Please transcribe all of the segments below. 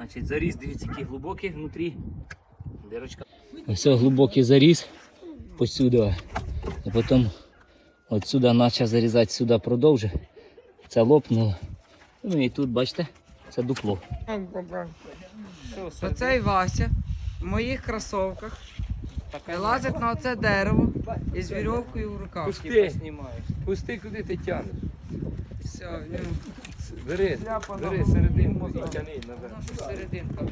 Значить, заріз, дивіться, який глибокий внутрі. Дирочка. Ось глибокий заріз посюди. І потім отсюди почав зарізати, сюди продовжив. Це лопнуло. Ну і тут, бачите, це дупло. Оцей Вася в моїх кросовках вилазить на оце дерево із вірьовкою в руках. Пусти, пусти, куди ти тянеш. Все, в нього Бери, бери серединку і тяни назад. серединка.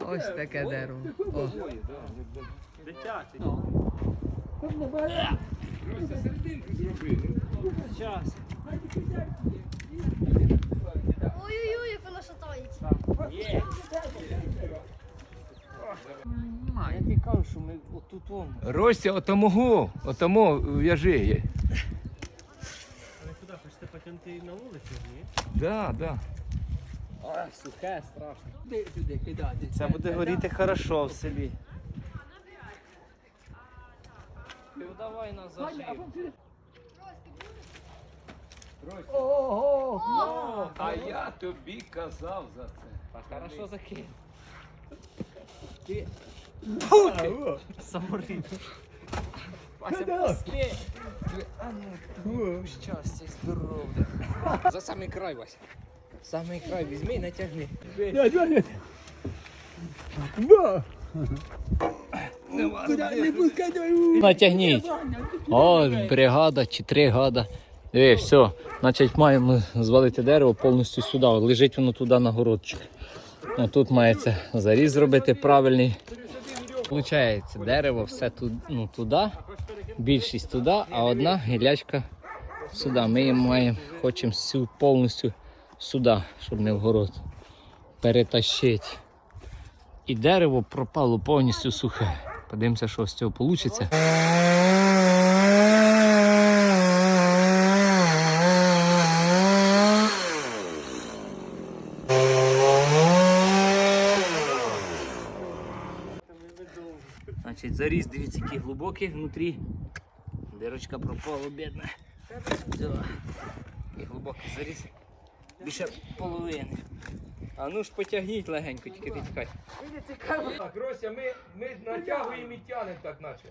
Ось таке дерево. О. Просто серединку зроби. ну. Ой-ой-ой, як вона шатається. Я тобі кажу, що ми отут он. Ростя, отомого, отомо в'яжи. Куди хочете на вулицю? Ні? Да, да. Сухе, страшно. Це буде горіти хорошо в селі. Ти давай нас зажив. А я тобі казав за це. Хорошо закинь. Саморід. Вася, пусти. А ну, щастя здоров'я. За самий край, Вася. Самий край візьми і натягни. Натягніть. О, бригада чи три гада. Диви, все. Значить, маємо звалити дерево повністю сюди. Лежить воно туди на городчик. Ну, тут мається заріз зробити правильний. Получається, дерево все ну, туди, більшість туди, а одна гілячка сюди. Ми її маємо, хочемо всю повністю сюди, щоб не в город. Перетащити. І дерево пропало повністю сухе. Подивимося, що з цього вийде. Значить, заріз, дивіться, який глибокий внутрі. Дирочка пропала, бідна. Все. І глибокий заріз. Більше половини. А ну ж потягніть легенько, тільки не тікай. Так, ми, ми натягуємо і тянемо так наче.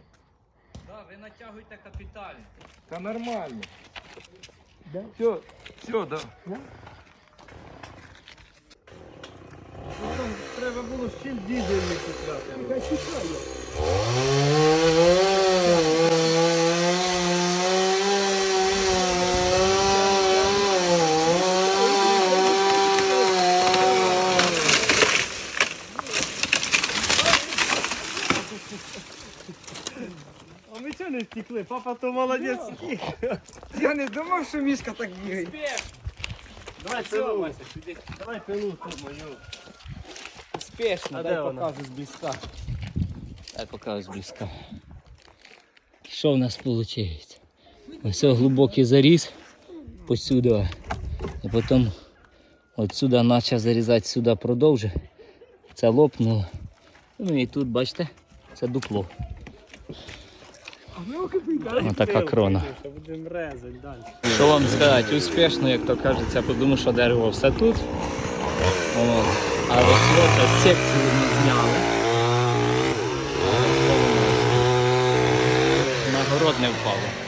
Так, ви натягуєте капітально. Та нормально. Все, все, да. Треба було ще дізельний купляти. А ми чого не втекли? Папа то молодець. Я не думав, що мішка так бігає. Давай пилу, Вася, сюди. Давай пилу тут мою. Успішно, А дай вона? покажу зблизька. Дай покажу зблизька. Що в нас виходить? Ось глибокий заріз посюди. І потім отсюди почав зарізати, сюди продовжив. Це лопнуло. Ну і тут, бачите, це дупло. Така крона. Що вам сказати, успішно, як то кажеться, тому що дерево все тут. От. А ось ось секцію ми зняли. Нагород не впало.